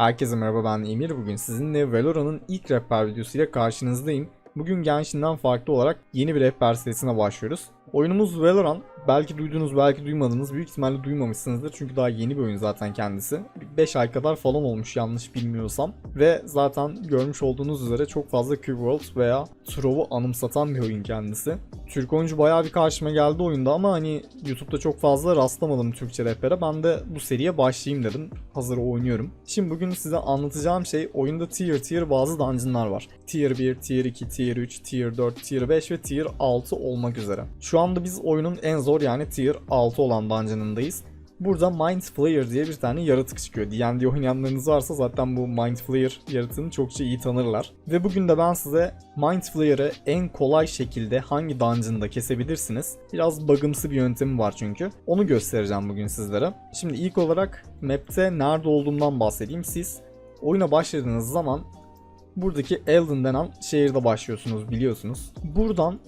Herkese merhaba ben Emir. Bugün sizinle Valorant'ın ilk rehber videosuyla karşınızdayım. Bugün Genshin'den farklı olarak yeni bir rehber serisine başlıyoruz. Oyunumuz Valorant. Belki duydunuz belki duymadınız. Büyük ihtimalle duymamışsınızdır çünkü daha yeni bir oyun zaten kendisi. 5 ay kadar falan olmuş yanlış bilmiyorsam. Ve zaten görmüş olduğunuz üzere çok fazla Q-World veya Trov'u anımsatan bir oyun kendisi. Türk oyuncu bayağı bir karşıma geldi oyunda ama hani YouTube'da çok fazla rastlamadım Türkçe rehbere. Ben de bu seriye başlayayım dedim. Hazır oynuyorum. Şimdi bugün size anlatacağım şey oyunda tier tier bazı dungeonlar var. Tier 1, tier 2, tier 3, tier 4, tier 5 ve tier 6 olmak üzere. Şu anda biz oyunun en zor yani tier 6 olan dungeon'ındayız. Burada Mind Flayer diye bir tane yaratık çıkıyor. D&D oynayanlarınız varsa zaten bu Mind Flayer yaratığını çokça iyi tanırlar. Ve bugün de ben size Mind Flayer'ı en kolay şekilde hangi dungeon'da kesebilirsiniz. Biraz bug'ımsı bir yöntemi var çünkü. Onu göstereceğim bugün sizlere. Şimdi ilk olarak map'te nerede olduğumdan bahsedeyim. Siz oyuna başladığınız zaman buradaki Elden denen şehirde başlıyorsunuz biliyorsunuz. Buradan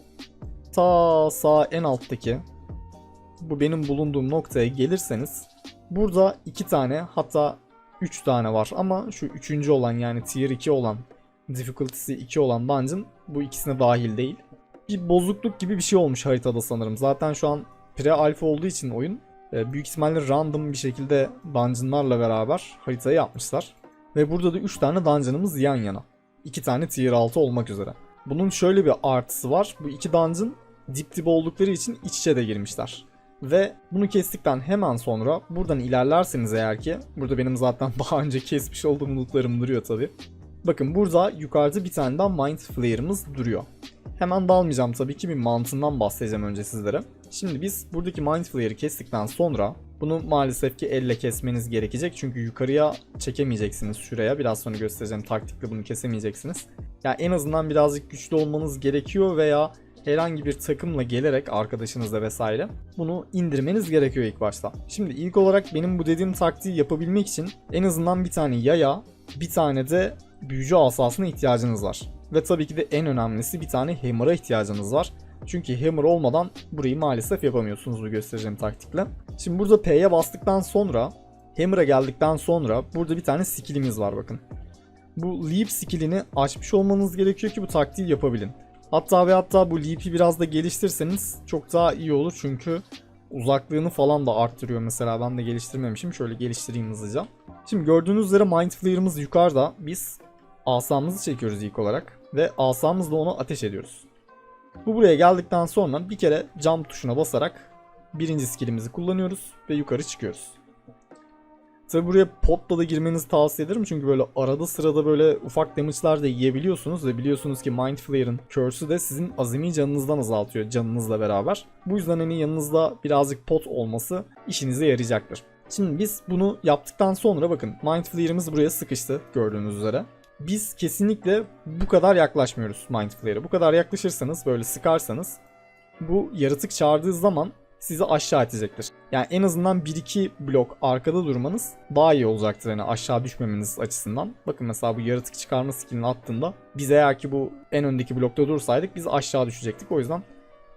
ta sağ en alttaki bu benim bulunduğum noktaya gelirseniz burada iki tane hatta üç tane var ama şu üçüncü olan yani tier 2 olan difficulty'si 2 olan dungeon bu ikisine dahil değil. Bir bozukluk gibi bir şey olmuş haritada sanırım. Zaten şu an pre-alpha olduğu için oyun e, büyük ihtimalle random bir şekilde dungeonlarla beraber haritayı yapmışlar. Ve burada da 3 tane dungeonımız yan yana. 2 tane tier 6 olmak üzere. Bunun şöyle bir artısı var. Bu iki dungeon dip dip oldukları için iç içe de girmişler. Ve bunu kestikten hemen sonra buradan ilerlerseniz eğer ki burada benim zaten daha önce kesmiş olduğum lootlarım duruyor tabi. Bakın burada yukarıda bir tane daha Mind Flayer'ımız duruyor. Hemen dalmayacağım tabii ki bir mantığından bahsedeceğim önce sizlere. Şimdi biz buradaki Mind Flayer'ı kestikten sonra bunu maalesef ki elle kesmeniz gerekecek. Çünkü yukarıya çekemeyeceksiniz şuraya. Biraz sonra göstereceğim taktikle bunu kesemeyeceksiniz. Ya yani en azından birazcık güçlü olmanız gerekiyor veya herhangi bir takımla gelerek arkadaşınızla vesaire bunu indirmeniz gerekiyor ilk başta. Şimdi ilk olarak benim bu dediğim taktiği yapabilmek için en azından bir tane yaya, bir tane de büyücü asasına ihtiyacınız var. Ve tabii ki de en önemlisi bir tane hammer'a ihtiyacınız var. Çünkü hammer olmadan burayı maalesef yapamıyorsunuz bu göstereceğim taktikle. Şimdi burada P'ye bastıktan sonra hammer'a geldikten sonra burada bir tane skillimiz var bakın. Bu leap skillini açmış olmanız gerekiyor ki bu taktiği yapabilin. Hatta ve hatta bu leap'i biraz da geliştirseniz çok daha iyi olur çünkü uzaklığını falan da arttırıyor mesela ben de geliştirmemişim. Şöyle geliştireyim hızlıca. Şimdi gördüğünüz üzere Mind Flayer'ımız yukarıda. Biz asamızı çekiyoruz ilk olarak ve asamızla onu ateş ediyoruz. Bu buraya geldikten sonra bir kere jump tuşuna basarak birinci skillimizi kullanıyoruz ve yukarı çıkıyoruz. Tabi buraya potla da girmenizi tavsiye ederim çünkü böyle arada sırada böyle ufak damage'lar da yiyebiliyorsunuz ve biliyorsunuz ki Mind Flayer'ın curse'ü de sizin azami canınızdan azaltıyor canınızla beraber. Bu yüzden hani yanınızda birazcık pot olması işinize yarayacaktır. Şimdi biz bunu yaptıktan sonra bakın Mind Flayer'ımız buraya sıkıştı gördüğünüz üzere. Biz kesinlikle bu kadar yaklaşmıyoruz Mind Flayer'a. Bu kadar yaklaşırsanız böyle sıkarsanız bu yaratık çağırdığı zaman sizi aşağı itecektir. Yani en azından 1-2 blok arkada durmanız daha iyi olacaktır yani aşağı düşmemeniz açısından. Bakın mesela bu yaratık çıkarma skillini attığında biz eğer ki bu en öndeki blokta dursaydık biz aşağı düşecektik. O yüzden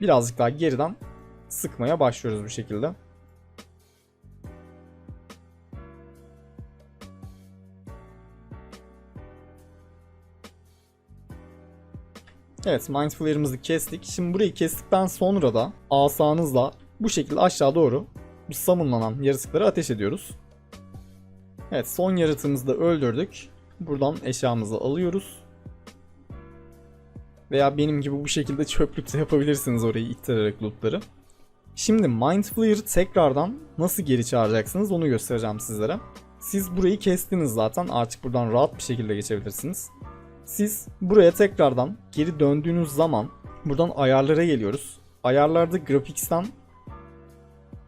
birazcık daha geriden sıkmaya başlıyoruz bu şekilde. Evet Mind Flayer'ımızı kestik. Şimdi burayı kestikten sonra da asanızla bu şekilde aşağı doğru bu summonlanan yaratıkları ateş ediyoruz. Evet son yaratığımızı da öldürdük. Buradan eşyamızı alıyoruz. Veya benim gibi bu şekilde çöplükte yapabilirsiniz orayı ittirerek lootları. Şimdi Mind Flayer'ı tekrardan nasıl geri çağıracaksınız onu göstereceğim sizlere. Siz burayı kestiniz zaten artık buradan rahat bir şekilde geçebilirsiniz. Siz buraya tekrardan geri döndüğünüz zaman buradan ayarlara geliyoruz. Ayarlarda Graphics'ten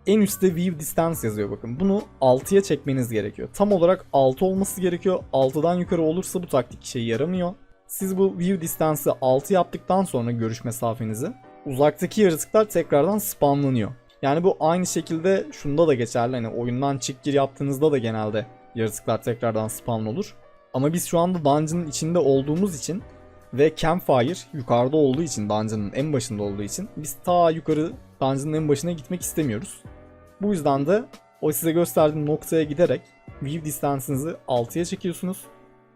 en üstte View Distance yazıyor bakın. Bunu 6'ya çekmeniz gerekiyor. Tam olarak 6 olması gerekiyor. 6'dan yukarı olursa bu taktik işe yaramıyor. Siz bu View Distance'ı 6 yaptıktan sonra görüş mesafenizi uzaktaki yaratıklar tekrardan spamlanıyor. Yani bu aynı şekilde şunda da geçerli. Hani oyundan çık gir yaptığınızda da genelde yaratıklar tekrardan spawn olur. Ama biz şu anda dungeon'ın içinde olduğumuz için ve campfire yukarıda olduğu için dungeon'ın en başında olduğu için biz ta yukarı dungeon'ın en başına gitmek istemiyoruz. Bu yüzden de o size gösterdiğim noktaya giderek view distance'ınızı 6'ya çekiyorsunuz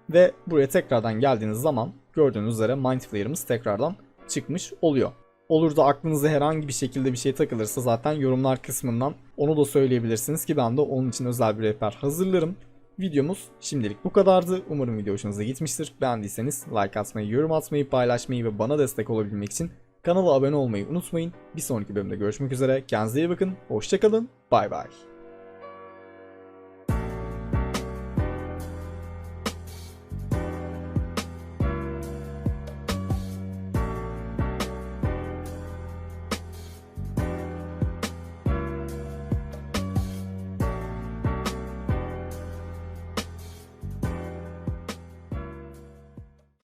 ve buraya tekrardan geldiğiniz zaman gördüğünüz üzere Mind Flayer'ımız tekrardan çıkmış oluyor. Olur da aklınıza herhangi bir şekilde bir şey takılırsa zaten yorumlar kısmından onu da söyleyebilirsiniz ki ben de onun için özel bir rehber hazırlarım. Videomuz şimdilik bu kadardı. Umarım video hoşunuza gitmiştir. Beğendiyseniz like atmayı, yorum atmayı, paylaşmayı ve bana destek olabilmek için kanala abone olmayı unutmayın. Bir sonraki bölümde görüşmek üzere. Kendinize iyi bakın. Hoşçakalın. Bay bay.